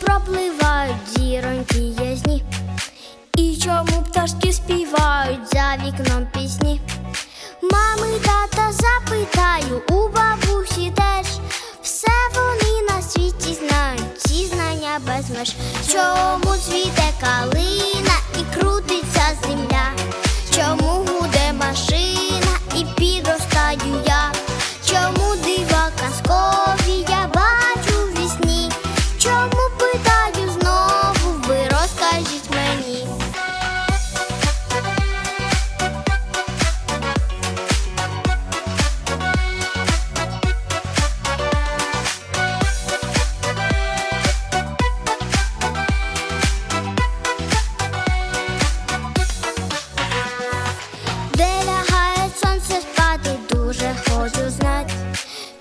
пропливають зіроньки ясні? І чому пташки співають за вікном пісні? Мами, тата запитаю, у бабусі теж все вони на світі знають, ці знання без. Чому цвіте Де лягає сонце спати, дуже хочу знать.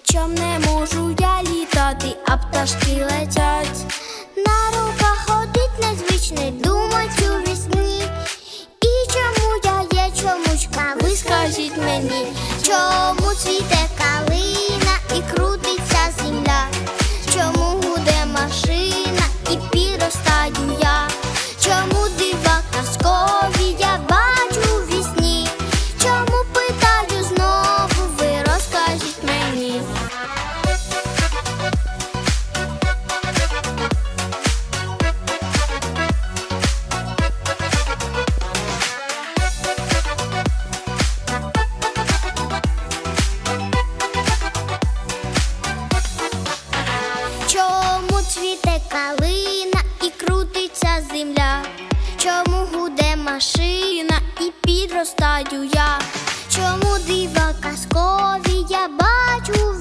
Чом не можу я літати, а пташки летять. На руках ходить незвичний, думать чому цвіте земля? Чому гуде машина і підростаю я? Чому дива казкові я бачу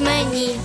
мені.